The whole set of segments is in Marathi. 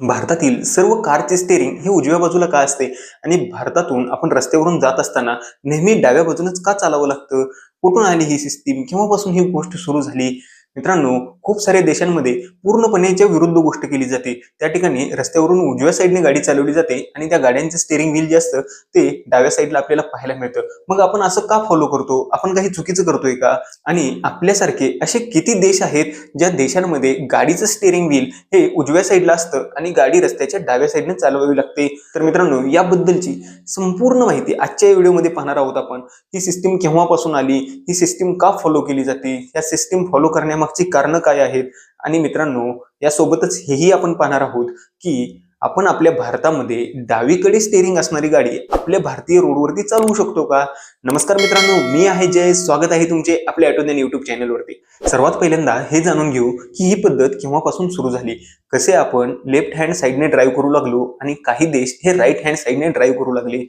भारतातील सर्व कारचे स्टेअरिंग हे उजव्या बाजूला का असते? आणि भारतातून आपण रस्त्यावरून जात असताना नेहमी डाव्या बाजूनच का चालावं लागतं? कुठून आली ही सिस्टीम केव्हापासून ही गोष्ट सुरू झाली? मित्रांनो खूप साऱ्या देशांमध्ये पूर्णपणे याच्या विरुद्ध गोष्ट केली जाते. त्या ठिकाणी रस्त्यावरून उजव्या साईडने गाडी चालवली जाते आणि त्या गाड्यांचं स्टेअरिंग व्हील जे असतं ते डाव्या साईडला आपल्याला पाहायला मिळतं. मग आपण असं का फॉलो करतो? आपण काही चुकीचं करतोय का? आणि आपल्यासारखे असे किती देश आहेत ज्या देशांमध्ये गाडीचं स्टेअरिंग व्हील हे उजव्या साईडला असतं आणि गाडी रस्त्याच्या डाव्या साईडने चालवावी लागते? तर मित्रांनो याबद्दलची संपूर्ण माहिती आजच्या व्हिडिओमध्ये पाहणार आहोत आपण. ही सिस्टीम केव्हापासून आली? ही सिस्टीम का फॉलो केली जाते? या सिस्टीम फॉलो करण्यामागची कारणं काय आहेत? आणि मित्रांनो यासोबतच हेही आपण पाहणार आहोत की आपण आपल्या भारतामध्ये डावीकडे स्टेअरिंग असणारी गाडी आपल्या भारतीय रोडवरती चालवू शकतो का? नमस्कार मित्रांनो मी आहे जय स्वागत आहे तुमचे आपल्या ऑटोदेन युट्यूब चॅनलवरती सर्वात पहिल्यांदा हे जाणून घेऊ की ही पद्धत केव्हापासून सुरू झाली? कसे आपण लेफ्ट हँड साईडने ड्राईव्ह करू लागलो आणि काही देश हे राईट हँड साईडने ड्राईव्ह करू लागले?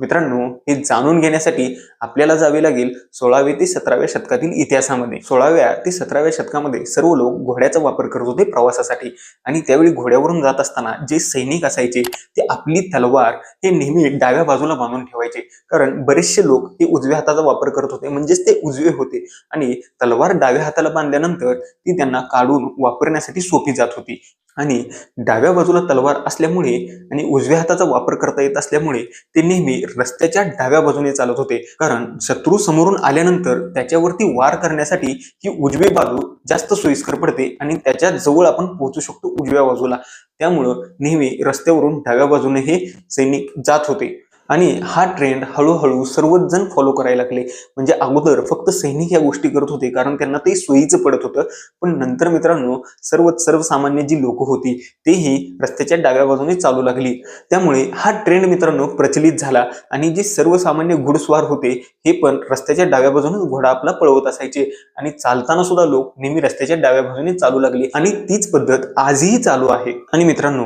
मित्रांनो हे जाणून घेण्यासाठी आपल्याला जावे लागेल सोळाव्या ते सतराव्या शतकातील इतिहासामध्ये. सोळाव्या ते सतराव्या शतकामध्ये सर्व लोक घोड्याचा वापर करत होते प्रवासासाठी. आणि त्यावेळी घोड्यावरून जात असताना जे सैनिक असायचे ते आपली तलवार हे नेहमी डाव्या बाजूला बांधून ठेवायचे. कारण बरेचसे लोक हे उजव्या हाताचा वापर करत होते म्हणजेच ते उजवे होते. आणि तलवार डाव्या हाताला बांधल्यानंतर ती त्यांना काढून वापरण्यासाठी सोपी जात होती. आणि डाव्या बाजूला तलवार असल्यामुळे आणि उजव्या हाताचा वापर करता येत असल्यामुळे ते नेहमी रस्त्याच्या डाव्या बाजूने चालत होते. कारण शत्रू समोरून आल्यानंतर त्याच्यावरती वार करण्यासाठी ही उजवी बाजू जास्त सोयीस्कर पडते आणि त्याच्याजवळ आपण पोहोचू शकतो उजव्या बाजूला. त्यामुळं नेहमी रस्त्यावरून डाव्या बाजूने हे सैनिक जात होते. आणि हा ट्रेंड हळूहळू सर्वच जण फॉलो करायला लागले. म्हणजे अगोदर फक्त सैनिक या गोष्टी करत होते कारण त्यांना ते सोयीचं पडत होतं. पण नंतर मित्रांनो सर्व सर्वसामान्य जी लोक होती तेही रस्त्याच्या डाव्या बाजूने चालू लागली. त्यामुळे हा ट्रेंड मित्रांनो प्रचलित झाला आणि जे सर्वसामान्य घुडस्वार होते हे पण रस्त्याच्या डाव्या बाजूनेच घोडा आपला पळवत असायचे. आणि चालताना सुद्धा लोक नेहमी रस्त्याच्या डाव्या बाजूने चालू लागले. आणि तीच पद्धत आजही चालू आहे. आणि मित्रांनो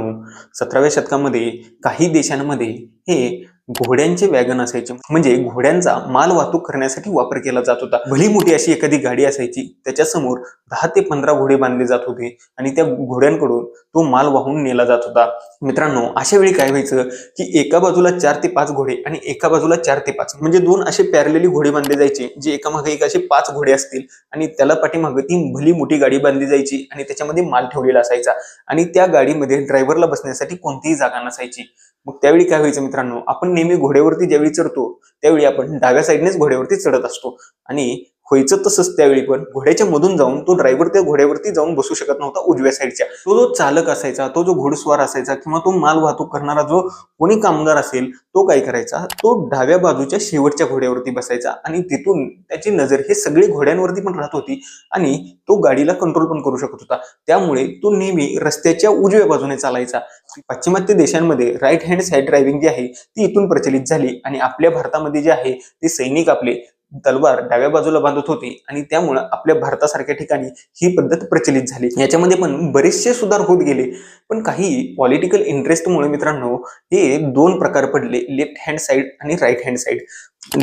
सतराव्या शतकामध्ये काही देशांमध्ये हे घोड्यांचे वॅगन असायचे. म्हणजे घोड्यांचा माल वाहतूक करण्यासाठी वापर केला जात होता. भली मोठी अशी एखादी गाडी असायची त्याच्यासमोर दहा ते पंधरा घोडे बांधले जात होते आणि त्या घोड्यांकडून तो माल वाहून नेला जात होता. मित्रांनो अशा वेळी काय व्हायचं की एका बाजूला चार ते पाच घोडे आणि एका बाजूला चार ते पाच. म्हणजे दोन असे पॅरलेली घोडे बांधले जायचे जे एकामागे एक असे पाच घोडे असतील आणि त्याला पाठीमागे ती भली मोठी गाडी बांधली जायची आणि त्याच्यामध्ये माल ठेवलेला असायचा. आणि त्या गाडीमध्ये ड्रायव्हरला बसण्यासाठी कोणतीही जागा नसायची. मग त्यावेळी काय व्हायचं मित्रांनो? आपण नेहमी घोड्यावरती ज्यावेळी चढतो त्यावेळी आपण डाव्या साईडनेच घोड्यावरती चढत असतो. आणि व्हायचं तसंच त्यावेळी पण. घोड्याच्या मधून जाऊन तो ड्रायव्हर त्या घोड्यावरती जाऊन बसू शकत नव्हता उजव्या साईडच्या तो जो चालक असायचा तो जो घोडस्वार असायचा किंवा तो माल वाहतूक करणारा जो कोणी कामगार असेल तो काय करायचा? तो डाव्या बाजूच्या शेवटच्या घोड्यावरती बसायचा आणि तिथून त्याची नजर हे सगळे घोड्यांवरती पण राहत होती आणि तो गाडीला कंट्रोल पण करू शकत होता. त्यामुळे तो नेहमी रस्त्याच्या उजव्या बाजूने चालायचा. पाश्चिमात्य देशांमध्ये राईट हँड साईड ड्रायव्हिंग जी आहे ती इथून प्रचलित झाली आणि आपल्या भारतामध्ये जे आहे ते सैनिक आपले तलवार डाव्या बाजूला बांधत होते आणि त्यामुळं आपल्या भारतासारख्या ठिकाणी ही पद्धत प्रचलित झाली. याच्यामध्ये पण बरेचसे सुधार होत गेले. पण काही पॉलिटिकल इंटरेस्टमुळे मित्रांनो हे दोन प्रकार पडले लेफ्ट हँड साईड आणि राईट हँड साईड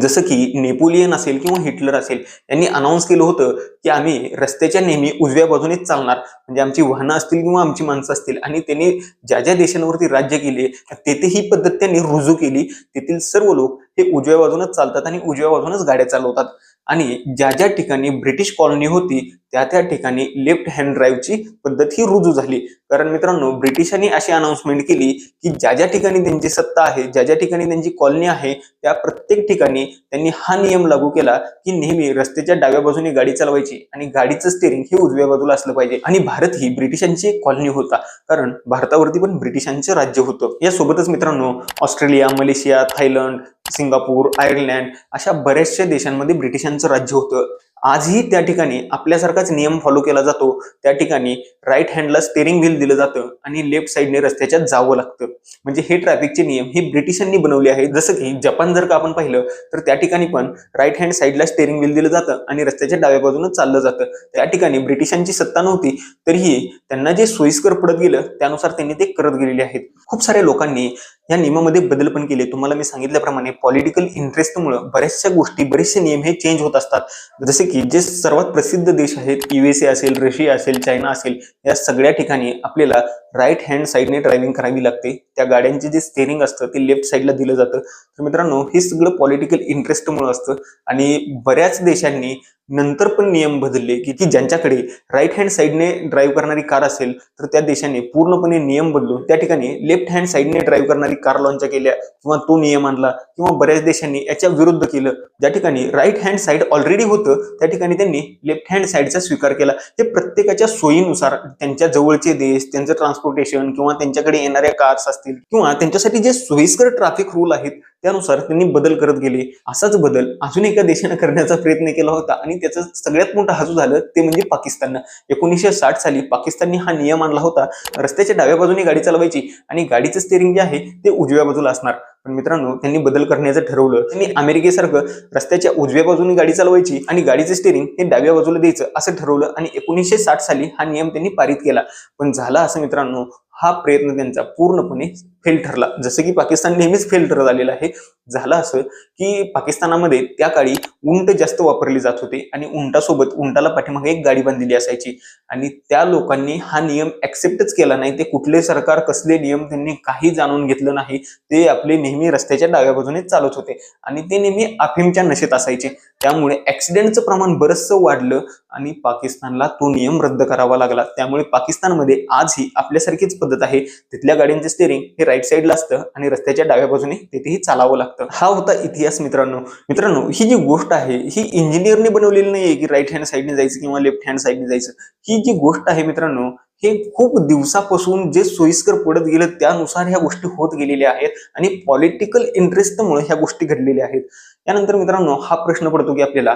जसं की नेपोलियन असेल किंवा हिटलर असेल यांनी अनाऊन्स केलं होतं की आम्ही रस्त्याच्या नेहमी उजव्या बाजूनेच चालणार. म्हणजे आमची वाहनं असतील किंवा आमची माणसं असतील. आणि त्यांनी ज्या ज्या देशांवरती राज्य केले तेथे ही पद्धत त्यांनी रुजू केली. तेथील सर्व लोक हे उजव्या बाजूनच चालतात आणि उजव्या बाजूनच गाड्या चालवतात. आणि ज्या ज्या ठिकाणी ब्रिटिश कॉलनी होती त्या त्या ठिकाणी लेफ्ट हँड ड्राईव्हची पद्धत ही रुजू झाली. कारण मित्रांनो ब्रिटिशांनी अशी अनाउन्समेंट केली की ज्या ज्या ठिकाणी त्यांची सत्ता आहे ज्या ज्या ठिकाणी त्यांची कॉलनी आहे त्या प्रत्येक ठिकाणी त्यांनी हा नियम लागू केला की नेहमी रस्त्याच्या डाव्या बाजूने गाडी चालवायची आणि गाडीचं स्टेअरिंग हे उजव्या बाजूला असलं पाहिजे. आणि भारत ही ब्रिटिशांची एक कॉलनी होता. कारण भारतावरती पण ब्रिटिशांचं राज्य होतं. यासोबतच मित्रांनो Australia Malaysia Thailand Singapore Ireland अशा बऱ्याचशा देशांमध्ये ब्रिटिशांचं राज्य होतं. आजही त्या ठिकाणी आपल्यासारखाच नियम फॉलो केला जातो. त्या ठिकाणी राईट हँडला स्टेरिंग व्हील दिलं जातं आणि लेफ्ट साईडने रस्त्याच्या जावं लागतं. म्हणजे हे ट्रॅफिकचे नियम हे ब्रिटिशांनी बनवले आहेत. जसं की जपान जर का आपण पाहिलं तर त्या ठिकाणी पण राईट हँड साईडला स्टेरिंग व्हील दिलं जातं आणि रस्त्याच्या डाव्या बाजूनं चाललं जातं. त्या ठिकाणी ब्रिटिशांची सत्ता नव्हती तरीही त्यांना जे सोयीस्कर पडत गेलं त्यानुसार त्यांनी ते करत गेलेले आहेत. खूप साऱ्या लोकांनी या नियमामध्ये बदल पण केले. तुम्हाला मी सांगितल्याप्रमाणे पॉलिटिकल इंटरेस्टमुळे बऱ्याचशा गोष्टी बरेचसे नियम हे चेंज होत असतात. जसे की जे सर्वात प्रसिद्ध देश आहेत युएसए असेल रशिया असेल चायना असेल या सगळ्या ठिकाणी आपल्याला राईट हँड साईडने ड्रायव्हिंग करावी लागते. त्या गाड्यांचे जे स्टेरिंग असतं ते लेफ्ट साईडला दिलं जातं. तर मित्रांनो हे सगळं पॉलिटिकल इंटरेस्टमुळे असतं. आणि बऱ्याच देशांनी नंतर पण नियम बदलले की की ज्यांच्याकडे राईट हँड साईडने ड्राईव्ह करणारी कार असेल तर त्या देशाने पूर्णपणे नियम बदलून त्या ठिकाणी लेफ्ट हँड साईडने ड्राईव्ह करणारी कार लॉन्च केल्या किंवा तो नियम आणला किंवा बऱ्याच देशांनी याच्या विरुद्ध केलं ज्या ठिकाणी राईट हँड साईड ऑलरेडी होतं त्या ठिकाणी त्यांनी लेफ्ट हँड साईडचा स्वीकार केला. हे प्रत्येकाच्या सोयीनुसार त्यांच्या जवळचे देश त्यांचं ट्रान्सपोर्टेशन किंवा त्यांच्याकडे येणाऱ्या कार्स असतील किंवा त्यांच्यासाठी जे सोयीस्कर ट्रॅफिक रूल आहेत त्यानुसार त्यांनी बदल करत गेले. असाच बदल अजून एका देशानं करण्याचा प्रयत्न केला होता आणि त्याचं सगळ्यात मोठं हजू झालं ते म्हणजे पाकिस्ताननं. एकोणीसशे साठ साली पाकिस्तानने हा नियम आणला होता रस्त्याच्या डाव्या बाजूने गाडी चालवायची आणि गाडीचं स्टेरिंग जे आहे ते उजव्या बाजूला असणार. पण मित्रांनो त्यांनी बदल करण्याचं ठरवलं. त्यांनी अमेरिकेसारखं रस्त्याच्या उजव्या बाजूने गाडी चालवायची आणि गाडीचं स्टेरिंग हे डाव्या बाजूला द्यायचं असं ठरवलं आणि एकोणीसशे साठ साली हा नियम त्यांनी पारित केला. पण झाला असं मित्रांनो हा प्रयत्न त्यांचा पूर्णपणे फेल ठरला. जसं की पाकिस्तान नेहमीच फेल ठरत आहे. झालं असं की पाकिस्तानामध्ये त्या काळी उंट जास्त वापरली जात होते आणि उंटासोबत उंटाला पाठीमागे एक गाडी बांधलेली असायची. आणि त्या लोकांनी हा नियम ऍक्सेप्टच केला नाही. ते कुठले सरकार कसले नियम त्यांनी काही जाणून घेतलं नाही. ते आपले नेहमी रस्त्याच्या डाव्या बाजूने चालत होते. आणि ते नेहमी अफीमच्या नशेत असायचे. त्यामुळे ऍक्सिडेंटचं प्रमाण बरचसं वाढलं. आणि पाकिस्तानला तो नियम रद्द करावा लागला. त्यामुळे पाकिस्तानमध्ये आजही आपल्यासारखीच पद्धत आहे. तिथल्या गाड्यांचे स्टेरिंग हे राईट साईडला असतं आणि रस्त्याच्या डाव्या बाजूने तिथेही चालावं लागतं. हा होता इतिहास मित्रांनो. मित्रांनो ही जी गोष्ट आहे ही इंजिनियरने बनवलेली नाहीये की राईट हँड साईडने जायचं किंवा लेफ्ट हँड साईडने जायचं. ही जी गोष्ट आहे मित्रांनो हे खूप दिवसापासून जे सोयीस्कर पडत गेलं त्यानुसार ह्या गोष्टी होत गेलेल्या आहेत आणि पॉलिटिकल इंटरेस्टमुळे ह्या गोष्टी घडलेल्या आहेत. त्यानंतर मित्रांनो हा प्रश्न पडतो की आपल्याला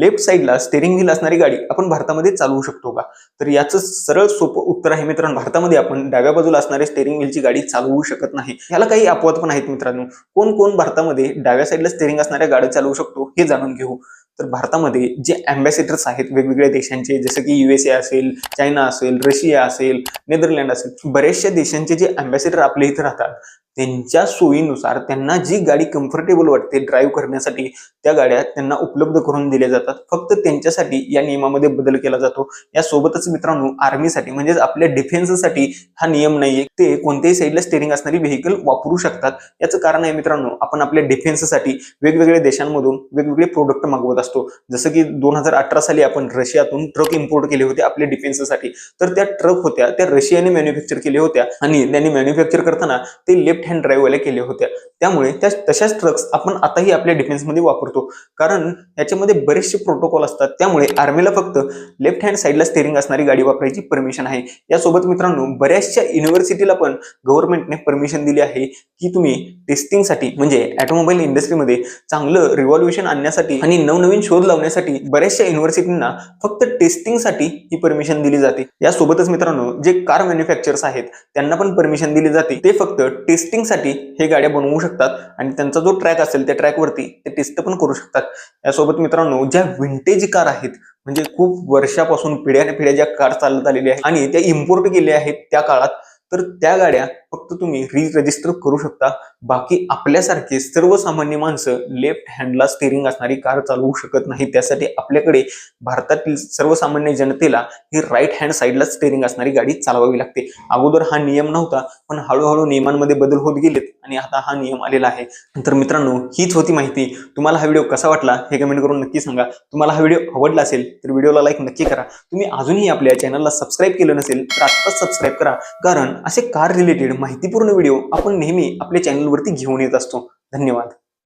लेफ्ट साईडला स्टेरिंग व्हील असणारी गाडी आपण भारतामध्ये चालवू शकतो का? तर याचं सरळ सोपं उत्तर आहे मित्रांनो भारतामध्ये आपण डाव्या बाजूला असणाऱ्या स्टेरिंग व्हीलची गाडी चालवू शकत नाही. याला काही अपवाद पण आहेत मित्रांनो. कोण कोण भारतामध्ये डाव्या साईडला स्टेरिंग असणाऱ्या गाड्या चालवू शकतो हे जाणून घेऊ. तर भारतामध्ये जे अँबॅसेडर्स आहेत वेगवेगळ्या देशांचे जसं की युएसए असेल चायना असेल रशिया असेल नेदरलँड असेल बऱ्याचशा देशांचे जे अँबॅसेडर आपल्या इथे राहतात त्यांच्या सोयीनुसार त्यांना जी गाडी कम्फर्टेबल वाटते ड्राईव्ह करण्यासाठी त्या गाड्या त्यांना उपलब्ध करून दिल्या जातात. फक्त त्यांच्यासाठी या नियमामध्ये बदल केला जातो. यासोबतच मित्रांनो आर्मीसाठी म्हणजेच आपल्या डिफेन्ससाठी हा नियम नाहीये. ते कोणत्याही साईडला स्टेरिंग असणारी व्हेकल वापरू शकतात. याचं कारण आहे मित्रांनो आपण आपल्या डिफेन्ससाठी वेगवेगळ्या देशांमधून वेगवेगळे प्रोडक्ट मागवत असतो. जसं की दोन हजार अठरा साली आपण रशियातून ट्रक इम्पोर्ट केले होते आपल्या डिफेन्ससाठी तर त्या ट्रक होत्या त्या रशियाने मॅन्युफॅक्चर केल्या होत्या आणि त्यांनी मॅन्युफॅक्चर करताना ते लेफ्ट हँड ड्राईव्हवाल्या केल्या होत्या. त्यामुळे त्या तशाच ट्रक्स आपण आताही आपल्या डिफेन्समध्ये वापरतो. कारण याच्यामध्ये बरेचसे प्रोटोकॉल असतात. त्यामुळे आर्मीला फक्त लेफ्ट हँड साईडला स्टेरिंग असणारी गाडी वापरायची परमिशन आहे. यासोबत मित्रांनो बऱ्याचशा युनिव्हर्सिटीला पण गव्हर्नमेंटने परमिशन दिली आहे की तुम्ही टेस्टिंगसाठी म्हणजे ऑटोमोबाईल इंडस्ट्रीमध्ये चांगलं रिव्हॉल्युशन आणण्यासाठी आणि नवनवीन शोध लावण्यासाठी बऱ्याचशा युनिव्हर्सिटींना फक्त टेस्टिंगसाठी ही परमिशन दिली जाते. यासोबतच मित्रांनो जे कार मॅन्युफॅक्चरर्स आहेत त्यांना पण परमिशन दिली जाते. ते फक्त टेस्टिंगसाठी हे गाड्या बनवू शकतात आणि त्यांचा जो ट्रॅक असेल त्या ट्रॅकवरती ते टेस्ट पण करू शकतात. यासोबत मित्रांनो ज्या विंटेज कार आहेत म्हणजे खूप वर्षापासून पिढ्याने पिढ्या ज्या कार चालत आलेल्या आहेत आणि त्या इम्पोर्ट केल्या आहेत त्या काळात तर त्या गाड्या फक्त तुम्ही री रजिस्टर करू शकता. बाकी आपल्यासारखे सर्वसामान्य माणसं लेफ्ट हँडला स्टेरिंग असणारी कार चालवू शकत नाही. त्यासाठी आपल्याकडे भारतातील सर्वसामान्य जनतेला ही राईट हँड साईडला स्टेरिंग असणारी गाडी चालवावी लागते. अगोदर हा नियम नव्हता पण हळूहळू नियमांमध्ये बदल होत गेलेत आणि आता हा नियम आलेला आहे. तर मित्रांनो हीच होती माहिती. तुम्हाला हा व्हिडिओ कसा वाटला हे कमेंट करून नक्की सांगा. तुम्हाला हा व्हिडिओ आवडला असेल तर व्हिडिओला लाईक नक्की करा. तुम्ही अजूनही आपल्या चॅनलला सबस्क्राईब केलं नसेल तर आत्ताच सबस्क्राईब करा. कारण असे कार रिलेटेड माहितीपूर्ण व्हिडिओ आपण नेहमी आपल्या चॅनलवरती घेऊन येत असतो. धन्यवाद.